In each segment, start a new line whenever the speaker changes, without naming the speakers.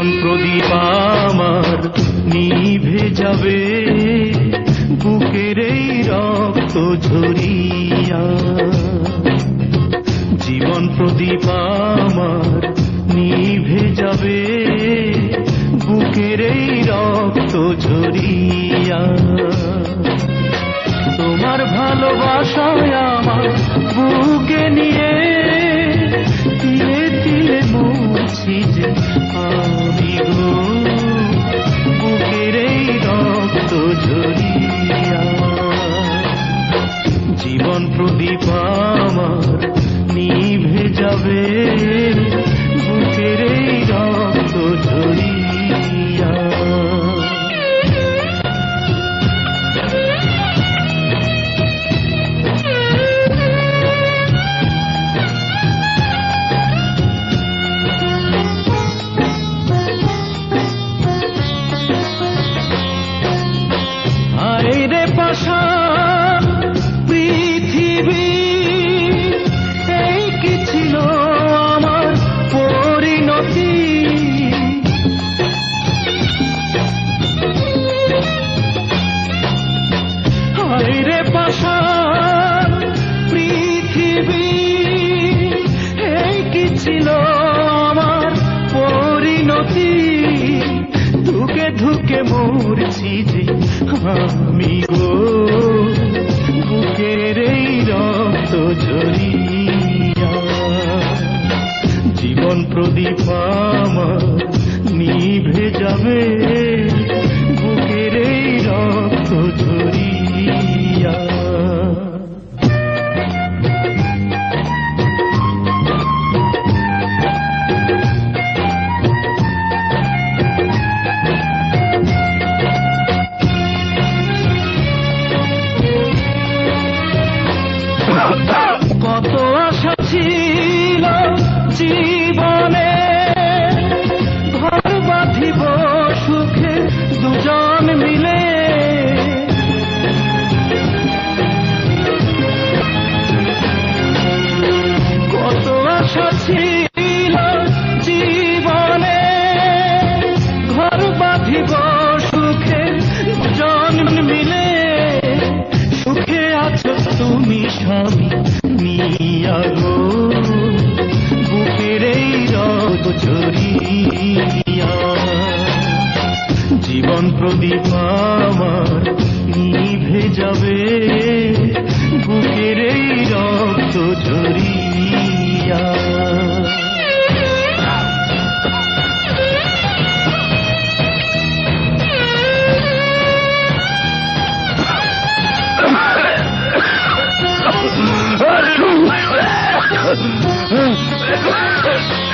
জীবন প্রদীপ আমার নিভে যাবে, বুকের এই রক্ত ঝরিয়া। জীবন প্রদীপ আমার নিভে যাবে, বুকের এই রক্ত ঝরিয়া। তোমার ভালোবাসায় আমার বুকে নিয়ে মুছি যে আমি ঝরিয়া। জীবন প্রদীপ নিভে যাবে বুকের এই রক্ত ঝরিয়া। ছিল আমার পরিণতি। ধুকে ধুকে মরছি যে আমি গো। বুকের এই রক্ত ঝরিয়া জীবন প্রদীপ আমার নিভে যাবে। বুকের এই রক্ত ঝরিয়া কত আশা ছিল জীবনে। ঘর বাঁধিব সুখে দুজন মিলে। কত আশা ছিল জীবনে। ঘর বাঁধিব সুখে দুজন মিলে। সুখে আছো তুমি স্বামী নিয়া গো বুকের এই রদ ঝরিয়া জীবন প্রদীপ আমার নিভে যাবে, বুকের এই রক্ত ঝরিয়া Let's go!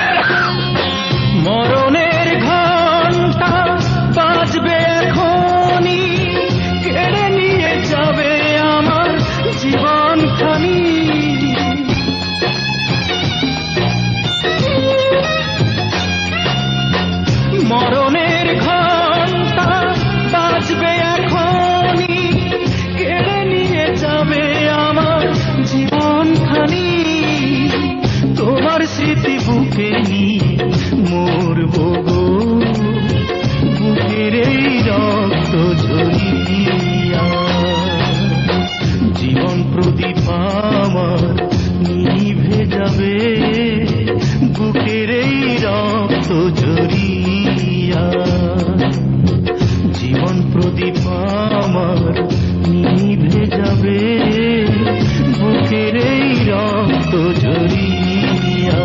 ঝরিয়া জীবন প্রদীপ আমার নিভে যাবে, বুকের এই রক্ত ঝরিয়া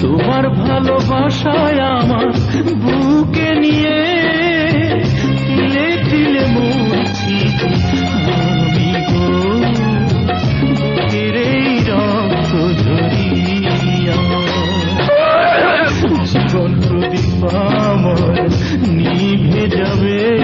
তোমার ভালোবাসায় আমার বুকে নিয়ে তিলে তিলে মরছি আমি গো, বুকের এই রক্ত নিভে যাবে।